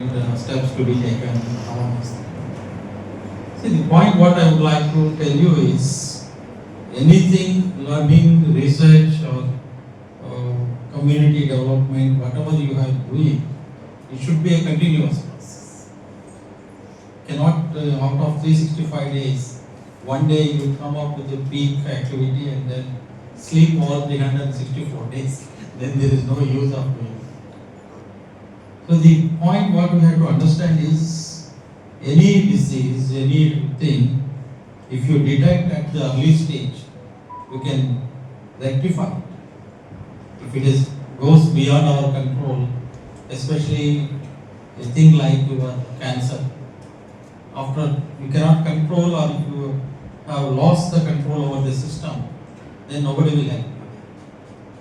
uh, steps to be taken. See, the point what I would like to tell you is anything learning, research or community development, whatever you are doing, it should be a continuous process. Cannot uh, out of 365 days, one day you come up with a peak activity and then sleep all 364 days, then there is no use of doing. So the point what we have to understand is any disease, anything, if you detect at the early stage, you can rectify it. If it is goes beyond our control, especially a thing like your cancer, after you cannot control or you have lost the control over the system, then nobody will help you.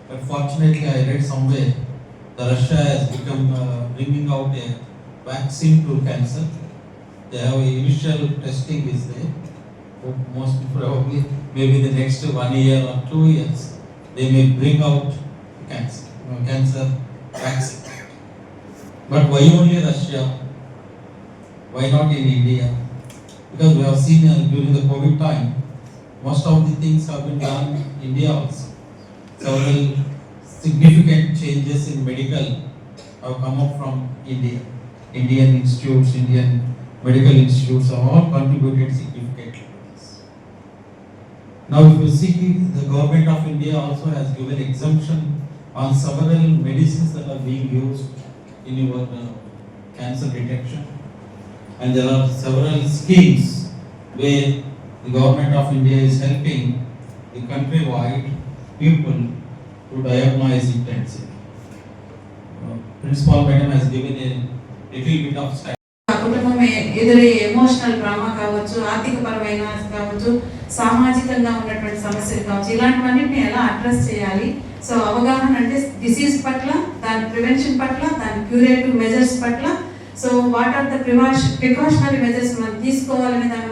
But fortunately, I read somewhere the Russia has become uh, bringing out a vaccine to cancer. They have initial testing is there. Most probably, maybe the next one year or two years, they may bring out cancer, cancer vaccine. But why only Russia? Why not in India? Because we have seen uh, during the COVID time, most of the things have been done in India also. Several significant changes in medical have come up from India. Indian institutes, Indian medical institutes have all contributed significantly to this. Now, if you see, the government of India also has given exemption on several medicines that are being used in your uh, cancer detection. And there are several schemes where the government of India is helping the countrywide people to diagnose intensively. Uh, Principal Madam has given a little bit of statistics. ఆ కుటుంబం ఎదురయ్యే emotional drama కావచ్చు ఆర్థిక పరమైన కావచ్చు సామాజికంగా ఉన్నటువంటి సమస్యలు కావచ్చు ఇలాంటివన్నిటిని ఎలా అడ్రస్ చేయాలి సో అవగాహన అంటే డిసీజ్ పట్ల దాని ప్రివెన్షన్ పట్ల దాని క్యూరేటివ్ మెజర్స్ పట్ల సో వాట్ ఆర్ ద ప్రివాష్ ప్రికాషనరీ మెజర్స్ మనం తీసుకోవాలనే దాని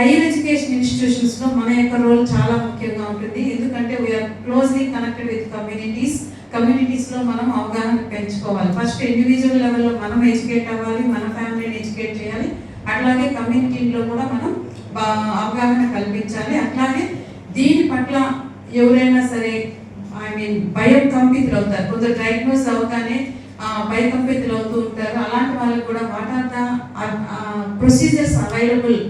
హైయర్ ఎడ్యుకేషన్ ఇన్స్టిట్యూషన్స్లో మన యొక్క రోల్ చాలా ముఖ్యంగా ఉంటుంది. ఎందుకంటే we're closely connected with communities కమ్యూనిటీస్లో మనం అవగాహన పెంచుకోవాలి. ఫస్ట్ ఇండివిజువల్ లెవెల్లో మనం ఎడ్యుకేట్ అవ్వాలి మన ఫ్యామిలీని ఎడ్యుకేట్ చేయాలి. అట్లాగే కమ్యూనిటీలో కూడా మనం అవగాహన కల్పించాలి. అట్లాగే దీని పట్ల ఎవరైనా సరే ఐ మీన్ భయం కంపితులు అవుతారు కొందరు డయాగ్నోస్ అవగానే ఆ, భయకంపితులు అవుతూ ఉంటారు. అలాంటి వాళ్ళకి కూడా what are the procedures available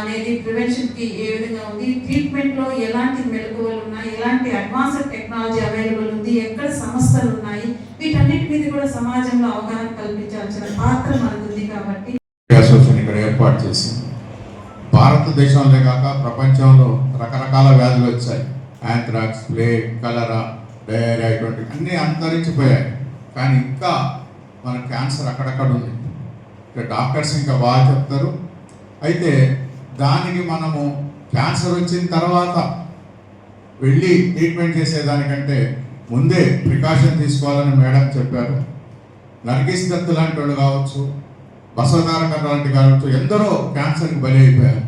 అనేది ప్రివెన్షన్కి ఏ విధంగా ఉంది? ట్రీట్మెంట్లో ఎలాంటి మెలకువలు ఉన్నాయి? ఎలాంటి అడ్వాన్స్డ్ టెక్నాలజీ అవైలబుల్ ఉంది? ఎక్కడ సమస్యలు ఉన్నాయి? వీటన్నిటి మీద కూడా సమాజంలో అవగాహన కల్పించాల్సిన పాత్ర మనకు ఉంది కాబట్టి. ఇక్కడ ఏర్పాటు చేసింది భారతదేశంలో కాక ప్రపంచంలో రకరకాల వ్యాధులు వచ్చాయి. యాంథ్రాక్స్ ప్లేగ్ కలరా డయేరియా ఇటువంటి అన్నీ అంతరించిపోయాయి. కానీ ఇంకా మన క్యాన్సర్ అక్కడక్కడ ఉంది. ఇక్కడ డాక్టర్స్ ఇంకా బాగా చెప్తారు. అయితే దానికి మనము క్యాన్సర్ వచ్చిన తర్వాత వెళ్ళి ట్రీట్మెంట్ చేసేదానికంటే ముందే ప్రికాషన్ తీసుకోవాలని మేడం చెప్పారు. నర్గిస్ దత్తు లాంటి వాళ్ళు కావచ్చు బసవతారక లాంటి కావచ్చు ఎందరో క్యాన్సర్కి బలి అయిపోయారు.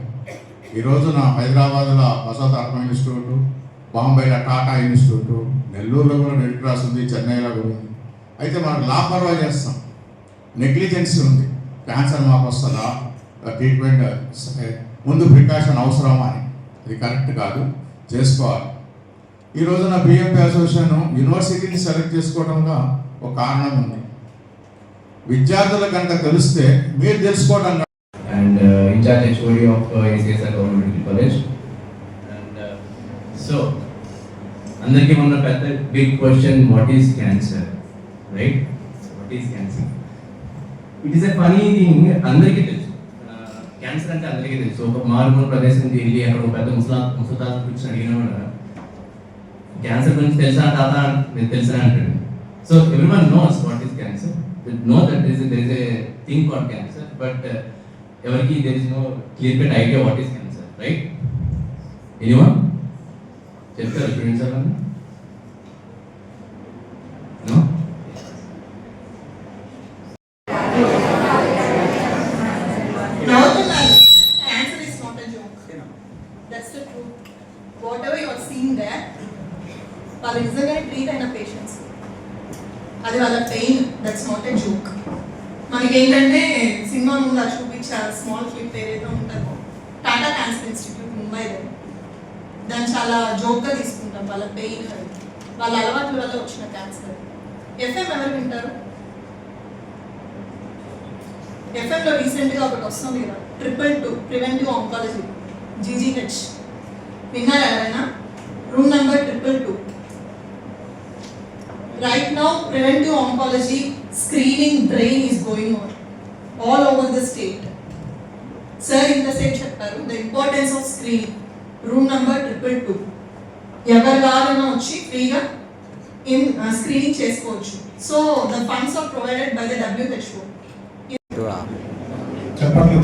ఈ రోజున హైదరాబాద్లో బసవతారక ఇన్స్టిట్యూట్ బాంబేలో టాటా ఇన్స్టిట్యూట్ నెల్లూరులో కూడా రెడ్ క్రాస్ ఉంది చెన్నైలో కూడా ఉంది. అయితే మనం లాపర్వా చేస్తాం. నెగ్లిజెన్సీ ఉంది. క్యాన్సర్ మాకు వస్తుందా? ట్రీట్మెంట్ ముందు ప్రికాషన్ అవసరమా అని. ఇది కరెక్ట్ కాదు. చేసుకోవాలి. ఈ రోజున బిఎంపీ అసోసియేషన్ యూనివర్సిటీని సెలెక్ట్ చేసుకోవడంలో ఒక కారణం ఉంది. విద్యార్థుల కనుక తెలిస్తే మీరు తెలుసుకోవడం and incharge HOD of SSR government uh, college and so అందరికీ ఉన్న పెద్ద big question what is cancer right what is cancer it is a funny thing అందరికీ తెలుసు. క్యాన్సర్ అంటే అందరికీ తెలుసు. ఒక మారుమూల ప్రదేశం నుంచి వెళ్ళి అక్కడ ఒక పెద్ద ముసలా ముసలాం కూర్చొని అడిగిన కూడా క్యాన్సర్ గురించి తెలుసా తాత నేను తెలుసా అంటాడు. So everyone knows what is cancer no that is there is a thing for cancer but ఎవరికి there is no clear cut idea what is cancer right anyone చెప్తారు స్టూడెంట్స్ ఎవరన్నా నో నవ్వుతున్నారు cancer is not a joke that's the truth whatever your seeing there వాళ్ళు నిజంగానే treat అయిన patients అది వాళ్ళ pain that's not a joke మనకి నిన్ననే సినిమా ముందు అది చూపించారు స్మాల్ క్లిప్ ఏదైతే ఉంటుందో టాటా క్యాన్సర్ ఇన్స్టిట్యూట్ ముంబైలో. దాన్ని చాలా జోక్గా తీసుకుంటాం వాళ్ళ పెయిన్ వాళ్ళ అలవాట్ల వల్ల వచ్చిన క్యాన్సర్ ఎఫ్ఎం ఎవరు వింటారు? ఎఫ్ఎంలో రీసెంట్గా ఒకటి వస్తుంది కదా triple two preventive oncology GGH విన్నారు ఎవరైనా? Room number triple two right now preventive oncology screening brain is going on all over the state sir ఇంతసేపు చెప్పారు the importance of screen room number triple two ఎవరు కావాలన్నా వచ్చి ఫ్రీగా in screening చేసుకోవచ్చు. So the funds are provided by the WHO చెప్పండి